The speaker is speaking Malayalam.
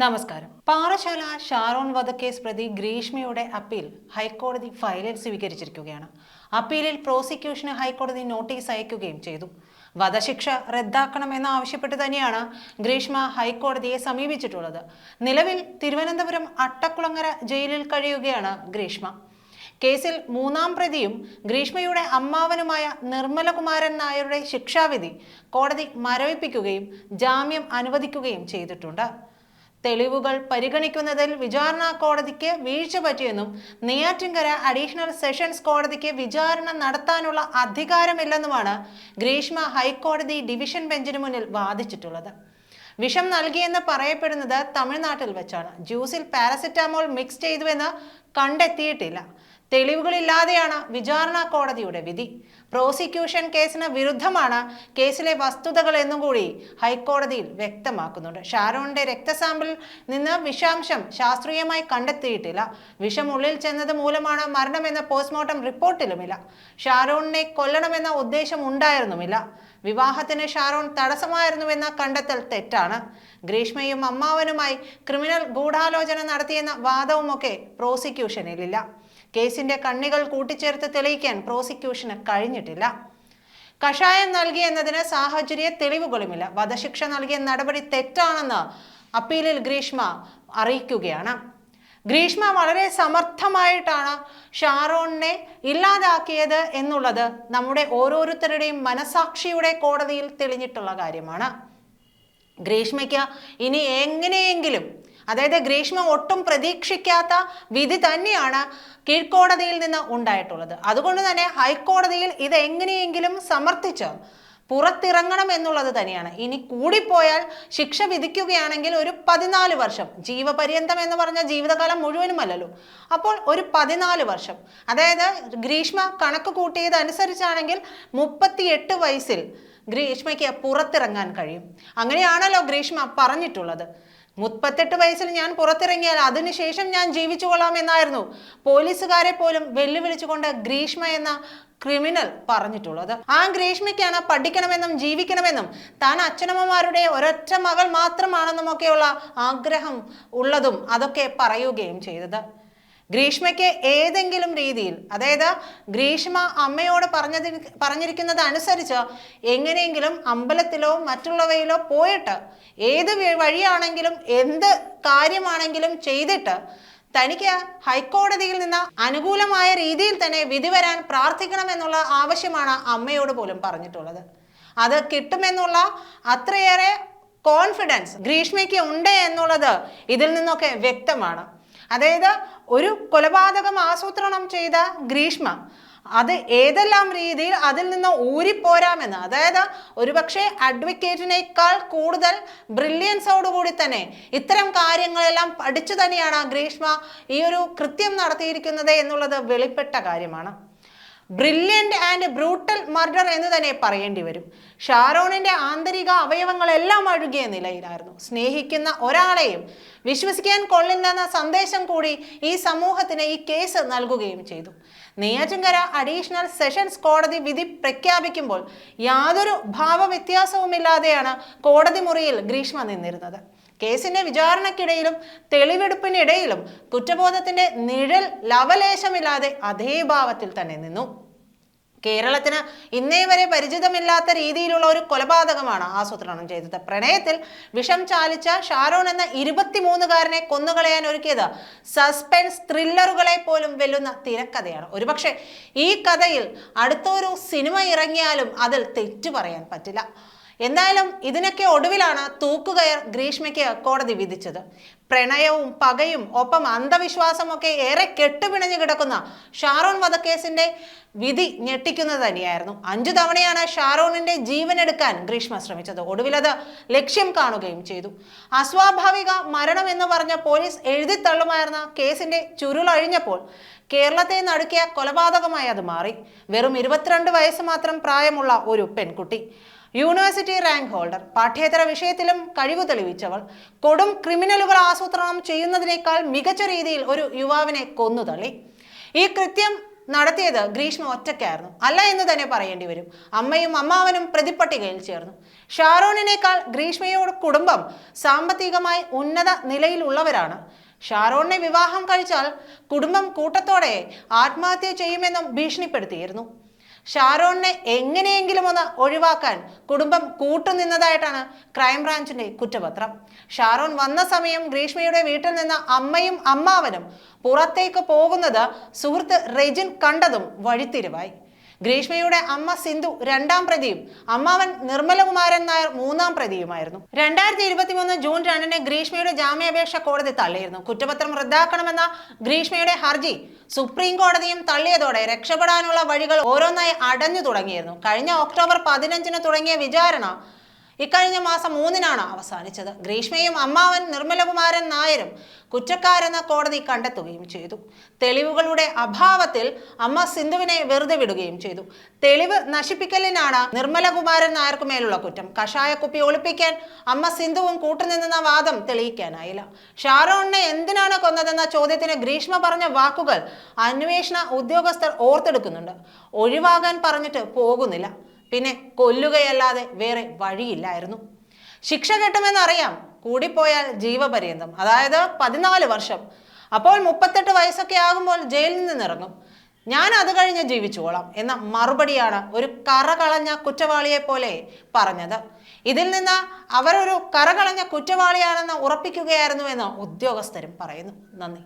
നമസ്കാരം. പാറശാല ഷാറോൺ വധക്കേസ് പ്രതി ഗ്രീഷ്മയുടെ അപ്പീൽ ഹൈക്കോടതി ഫയലിൽ സ്വീകരിച്ചിരിക്കുകയാണ്. അപ്പീലിൽ പ്രോസിക്യൂഷന് ഹൈക്കോടതി നോട്ടീസ് അയക്കുകയും ചെയ്തു. വധശിക്ഷ റദ്ദാക്കണമെന്ന് ആവശ്യപ്പെട്ട് തന്നെയാണ് ഗ്രീഷ്മ ഹൈക്കോടതിയെ സമീപിച്ചിട്ടുള്ളത്. നിലവിൽ തിരുവനന്തപുരം അട്ടക്കുളങ്ങര ജയിലിൽ കഴിയുകയാണ് ഗ്രീഷ്മ. കേസിൽ മൂന്നാം പ്രതിയും ഗ്രീഷ്മയുടെ അമ്മാവനുമായ നിർമ്മലകുമാരൻ നായരുടെ ശിക്ഷാവിധി കോടതി മരവിപ്പിക്കുകയും ജാമ്യം അനുവദിക്കുകയും ചെയ്തിട്ടുണ്ട്. തെളിവുകൾ പരിഗണിക്കുന്നതിൽ വിചാരണ കോടതിക്ക് വീഴ്ച പറ്റിയെന്നും നെയ്യാറ്റിൻകര അഡീഷണൽ സെഷൻസ് കോടതിക്ക് വിചാരണ നടത്താനുള്ള അധികാരമില്ലെന്നുമാണ് ഗ്രീഷ്മ ഹൈക്കോടതി ഡിവിഷൻ ബെഞ്ചിന് മുന്നിൽ വാദിച്ചിട്ടുള്ളത്. വിഷം നൽകിയെന്ന് പറയപ്പെടുന്നത് തമിഴ്നാട്ടിൽ വെച്ചാണ്. ജ്യൂസിൽ പാരസെറ്റാമോൾ മിക്സ് ചെയ്തുവെന്ന് കണ്ടെത്തിയിട്ടില്ല. തെളിവുകളില്ലാതെയാണ് വിചാരണ കോടതിയുടെ വിധി. പ്രോസിക്യൂഷൻ കേസിന് വിരുദ്ധമാണ് കേസിലെ വസ്തുതകൾ എന്നും കൂടി ഹൈക്കോടതിയിൽ വ്യക്തമാക്കുന്നുണ്ട്. ഷാരോണിന്റെ രക്തസാമ്പിളിൽ നിന്ന് വിഷാംശം ശാസ്ത്രീയമായി കണ്ടെത്തിയിട്ടില്ല. വിഷം ഉള്ളിൽ ചെന്നത് മൂലമാണ് മരണമെന്ന പോസ്റ്റ്മോർട്ടം റിപ്പോർട്ടിലുമില്ല. ഷാരോണിനെ കൊല്ലണമെന്ന ഉദ്ദേശം ഉണ്ടായിരുന്നുമില്ല. വിവാഹത്തിന് ഷാരോൺ തടസ്സമായിരുന്നുവെന്ന കണ്ടെത്തൽ തെറ്റാണ്. ഗ്രീഷ്മയും അമ്മാവനുമായി ക്രിമിനൽ ഗൂഢാലോചന നടത്തിയെന്ന വാദവുമൊക്കെ പ്രോസിക്യൂഷനിലില്ല. കേസിന്റെ കണ്ണികൾ കൂട്ടിച്ചേർത്ത് തെളിയിക്കാൻ പ്രോസിക്യൂഷന് കഴിഞ്ഞിട്ടില്ല. കഷായം നൽകി എന്നതിന് സാഹചര്യ തെളിവുകളുമില്ല. വധശിക്ഷ നൽകിയ നടപടി തെറ്റാണെന്ന് അപ്പീലിൽ ഗ്രീഷ്മ അറിയിക്കുകയാണ്. ഗ്രീഷ്മ വളരെ സമർത്ഥമായിട്ടാണ് ഷാറോണിനെ ഇല്ലാതാക്കിയത് എന്നുള്ളത് നമ്മുടെ ഓരോരുത്തരുടെയും മനസാക്ഷിയുടെ കോടതിയിൽ തെളിഞ്ഞിട്ടുള്ള കാര്യമാണ്. ഗ്രീഷ്മയ്ക്ക് ഇനി എങ്ങനെയെങ്കിലും അതായത് ഗ്രീഷ്മ ഒട്ടും പ്രതീക്ഷിക്കാത്ത വിധി തന്നെയാണ് കീഴ്ക്കോടതിയിൽ നിന്ന് ഉണ്ടായിട്ടുള്ളത്. അതുകൊണ്ട് തന്നെ ഹൈക്കോടതിയിൽ ഇത് എങ്ങനെയെങ്കിലും സമർത്ഥിച്ച് പുറത്തിറങ്ങണം എന്നുള്ളത് തന്നെയാണ്. ഇനി കൂടിപ്പോയാൽ ശിക്ഷ വിധിക്കുകയാണെങ്കിൽ ഒരു പതിനാല് വർഷം ജീവപര്യന്തം എന്ന് പറഞ്ഞ ജീവിതകാലം മുഴുവനുമല്ലല്ലോ. അപ്പോൾ ഒരു പതിനാല് വർഷം. അതായത് ഗ്രീഷ്മ കണക്ക് കൂട്ടിയത് അനുസരിച്ചാണെങ്കിൽ മുപ്പത്തിയെട്ട് വയസ്സിൽ ഗ്രീഷ്മയ്ക്ക് പുറത്തിറങ്ങാൻ കഴിയും. അങ്ങനെയാണല്ലോ ഗ്രീഷ്മ പറഞ്ഞിട്ടുള്ളത്. മുപ്പത്തെട്ട് വയസ്സിൽ ഞാൻ പുറത്തിറങ്ങിയാൽ അതിനുശേഷം ഞാൻ ജീവിച്ചു കൊള്ളാം എന്നായിരുന്നു പോലീസുകാരെ പോലും വെല്ലുവിളിച്ചുകൊണ്ട് ഗ്രീഷ്മ എന്ന ക്രിമിനൽ പറഞ്ഞിട്ടുള്ളത്. ആ ഗ്രീഷ്മയ്ക്കാണ് പഠിക്കണമെന്നും ജീവിക്കണമെന്നും താൻ അച്ഛനമ്മമാരുടെ ഒരൊറ്റ മകൾ മാത്രമാണെന്നും ഒക്കെയുള്ള ആഗ്രഹം ഉള്ളതും അതൊക്കെ പറയുകയും ചെയ്തത്. ഗ്രീഷ്മയ്ക്ക് ഏതെങ്കിലും രീതിയിൽ അതായത് ഗ്രീഷ്മ അമ്മയോട് പറഞ്ഞതിന് പറഞ്ഞിരിക്കുന്നത് അനുസരിച്ച് എങ്ങനെയെങ്കിലും അമ്പലത്തിലോ മറ്റുള്ളവയിലോ പോയിട്ട് ഏത് വഴിയാണെങ്കിലും എന്ത് കാര്യമാണെങ്കിലും ചെയ്തിട്ട് തനിക്ക് ഹൈക്കോടതിയിൽ നിന്ന് അനുകൂലമായ രീതിയിൽ തന്നെ വിധി വരാൻ പ്രാർത്ഥിക്കണമെന്നുള്ള ആവശ്യമാണ് അമ്മയോട് പോലും പറഞ്ഞിട്ടുള്ളത്. അത് കിട്ടുമെന്നുള്ള അത്രയേറെ കോൺഫിഡൻസ് ഗ്രീഷ്മയ്ക്ക് ഉണ്ട് എന്നുള്ളത് ഇതിൽ നിന്നൊക്കെ വ്യക്തമാണ്. അതായത് ഒരു കൊലപാതകം ആസൂത്രണം ചെയ്ത ഗ്രീഷ്മ അത് ഏതെല്ലാം രീതിയിൽ അതിൽ നിന്ന് ഊരിപ്പോരാമെന്ന് അതായത് ഒരുപക്ഷെ അഡ്വക്കേറ്റിനേക്കാൾ കൂടുതൽ ബ്രില്യൻസോടുകൂടി തന്നെ ഇത്തരം കാര്യങ്ങളെല്ലാം പഠിച്ചു തന്നെയാണ് ഗ്രീഷ്മ ഈ ഒരു കൃത്യം നടത്തിയിരിക്കുന്നത് എന്നുള്ളത് വെളിപ്പെട്ട കാര്യമാണ്. ബ്രില്യന്റ് ആൻഡ് ബ്രൂട്ടൽ മർഡർ എന്ന് തന്നെ പറയേണ്ടി വരും. ഷാരോണിന്റെ ആന്തരിക അവയവങ്ങളെല്ലാം അഴുകിയ നിലയിലായിരുന്നു. സ്നേഹിക്കുന്ന ഒരാളെയും വിശ്വസിക്കാൻ കൊള്ളില്ലെന്ന സന്ദേശം കൂടി ഈ സമൂഹത്തിന് ഈ കേസ് നൽകുകയും ചെയ്തു. നെയ്യാറ്റിൻകര അഡീഷണൽ സെഷൻസ് കോടതി വിധി പ്രഖ്യാപിക്കുമ്പോൾ യാതൊരു ഭാവവ്യത്യാസവുമില്ലാതെയാണ് കോടതി മുറിയിൽ ഗ്രീഷ്മ നിന്നിരുന്നത്. കേസിന്റെ വിചാരണക്കിടയിലും തെളിവെടുപ്പിനിടയിലും കുറ്റബോധത്തിന്റെ നിഴൽ ലവലേശമില്ലാതെ അതേ ഭാവത്തിൽ തന്നെ നിന്നു. കേരളത്തിന് ഇന്നേ വരെ പരിചിതമില്ലാത്ത രീതിയിലുള്ള ഒരു കൊലപാതകമാണ് ആസൂത്രണം ചെയ്തത്. പ്രണയത്തിൽ വിഷം ചാലിച്ച ഷാരോൺ എന്ന ഇരുപത്തിമൂന്നുകാരനെ കൊന്നുകളയാൻ ഒരുക്കിയത് സസ്പെൻസ് ത്രില്ലറുകളെ പോലും വെല്ലുന്ന തിരക്കഥയാണ്. ഒരുപക്ഷെ ഈ കഥയിൽ അടുത്തൊരു സിനിമ ഇറങ്ങിയാലും അതിൽ തെറ്റു പറയാൻ പറ്റില്ല. എന്തായാലും ഇതിനൊക്കെ ഒടുവിലാണ് തൂക്കുകയർ ഗ്രീഷ്മയ്ക്ക് കോടതി വിധിച്ചത്. പ്രണയവും പകയും ഒപ്പം അന്ധവിശ്വാസമൊക്കെ ഏറെ കെട്ടുപിണഞ്ഞു കിടക്കുന്ന ഷാറോൺ വധക്കേസിന്റെ വിധി ഞെട്ടിക്കുന്നത് തന്നെയായിരുന്നു. അഞ്ചു തവണയാണ് ഷാറോണിന്റെ ജീവനെടുക്കാൻ ഗ്രീഷ്മ ശ്രമിച്ചത്. ഒടുവിലത് ലക്ഷ്യം കാണുകയും ചെയ്തു. അസ്വാഭാവിക മരണം എന്ന് പറഞ്ഞ പോലീസ് എഴുതിത്തള്ളുമായിരുന്ന കേസിന്റെ ചുരുളഴിഞ്ഞപ്പോൾ കേരളത്തെ നടുക്കിയ കൊലപാതകമായി അത് മാറി. വെറും ഇരുപത്തിരണ്ട് വയസ്സ് മാത്രം പ്രായമുള്ള ഒരു പെൺകുട്ടി. University rank holder. പാഠ്യേതര വിഷയത്തിലും കഴിവ് തെളിവിച്ചവൾ കൊടും ക്രിമിനലുകൾ ആസൂത്രണം ചെയ്യുന്നതിനേക്കാൾ മികച്ച രീതിയിൽ ഒരു യുവാവിനെ കൊന്നുതള്ളി ഈ കൃത്യം നടത്തിയത് ഗ്രീഷ്മ ഒറ്റയ്ക്കായിരുന്നു. അല്ല എന്ന് തന്നെ പറയേണ്ടി വരും. അമ്മയും അമ്മാവനും പ്രതിപ്പട്ടികയിൽ ചേർന്നു. ഷാറോണിനേക്കാൾ ഗ്രീഷ്മയുടെ കുടുംബം സാമ്പത്തികമായി ഉന്നത നിലയിലുള്ളവരാണ്. ഷാറോണിനെ വിവാഹം കഴിച്ചാൽ കുടുംബം കൂട്ടത്തോടെ ആത്മഹത്യ ചെയ്യുമെന്നും ഭീഷണിപ്പെടുത്തിയിരുന്നു. ഷാരോണിനെ എങ്ങനെയെങ്കിലും ഒന്ന് ഒഴിവാക്കാൻ കുടുംബം കൂട്ടുനിന്നതായിട്ടാണ് ക്രൈംബ്രാഞ്ചിന്റെ കുറ്റപത്രം. ഷാരോൺ വന്ന സമയം ഗ്രീഷ്മയുടെ വീട്ടിൽ നിന്ന് അമ്മയും അമ്മാവനും പുറത്തേക്ക് പോകുന്നത് സുഹൃത്ത് റെജിൻ കണ്ടതും വഴിത്തിരിവായി. ഗ്രീഷ്മയുടെ അമ്മ സിന്ധു രണ്ടാം പ്രതിയും അമ്മാവൻ നിർമ്മലകുമാരൻ നായർ മൂന്നാം പ്രതിയുമായിരുന്നു. രണ്ടായിരത്തി ഇരുപത്തി മൂന്ന് ജൂൺ രണ്ടിന് ഗ്രീഷ്മയുടെ ജാമ്യാപേക്ഷ കോടതി തള്ളിയിരുന്നു. കുറ്റപത്രം റദ്ദാക്കണമെന്ന ഗ്രീഷ്മയുടെ ഹർജി സുപ്രീം കോടതിയും തള്ളിയതോടെ രക്ഷപ്പെടാനുള്ള വഴികൾ ഓരോന്നായി അടഞ്ഞു തുടങ്ങിയിരുന്നു. കഴിഞ്ഞ ഒക്ടോബർ പതിനഞ്ചിന് തുടങ്ങിയ വിചാരണ ഇക്കഴിഞ്ഞ മാസം മൂന്നിനാണ് അവസാനിച്ചത്. ഗ്രീഷ്മയും അമ്മാവൻ നിർമ്മലകുമാരൻ നായരും കുറ്റക്കാരെന്ന് കോടതി കണ്ടെത്തുകയും ചെയ്തു. തെളിവുകളുടെ അഭാവത്തിൽ അമ്മ സിന്ധുവിനെ വെറുതെ വിടുകയും ചെയ്തു. തെളിവ് നശിപ്പിക്കലിനാണ് നിർമ്മലകുമാരൻ നായർക്ക് മേലുള്ള കുറ്റം. കഷായ കുപ്പി ഒളിപ്പിക്കാൻ അമ്മ സിന്ധുവും കൂട്ടുനിന്ന വാദം തെളിയിക്കാനായില്ല. ഷാരോണിനെ എന്തിനാണ് കൊന്നതെന്ന ചോദ്യത്തിന് ഗ്രീഷ്മ പറഞ്ഞ വാക്കുകൾ അന്വേഷണ ഉദ്യോഗസ്ഥർ ഓർത്തെടുക്കുന്നുണ്ട്. ഒഴിവാകാൻ പറഞ്ഞിട്ട് പോകുന്നില്ല. പിന്നെ കൊല്ലുകയല്ലാതെ വേറെ വഴിയില്ലായിരുന്നു. ശിക്ഷ കിട്ടുമെന്നറിയാം. കൂടിപ്പോയാൽ ജീവപര്യന്തം. അതായത് പതിനാല് വർഷം. അപ്പോൾ മുപ്പത്തെട്ട് വയസ്സൊക്കെ ആകുമ്പോൾ ജയിലിൽ നിന്ന് ഇറങ്ങും ഞാൻ അത് കഴിഞ്ഞ് ജീവിച്ചുകൊള്ളാം എന്ന മറുപടിയാണ് ഒരു കറ കളഞ്ഞ കുറ്റവാളിയെ പോലെ പറഞ്ഞത്. ഇതിൽ നിന്ന് അവരൊരു കറ കളഞ്ഞ കുറ്റവാളിയാണെന്ന് ഉറപ്പിക്കുകയായിരുന്നു എന്ന് ഉദ്യോഗസ്ഥരും പറയുന്നു. നന്ദി.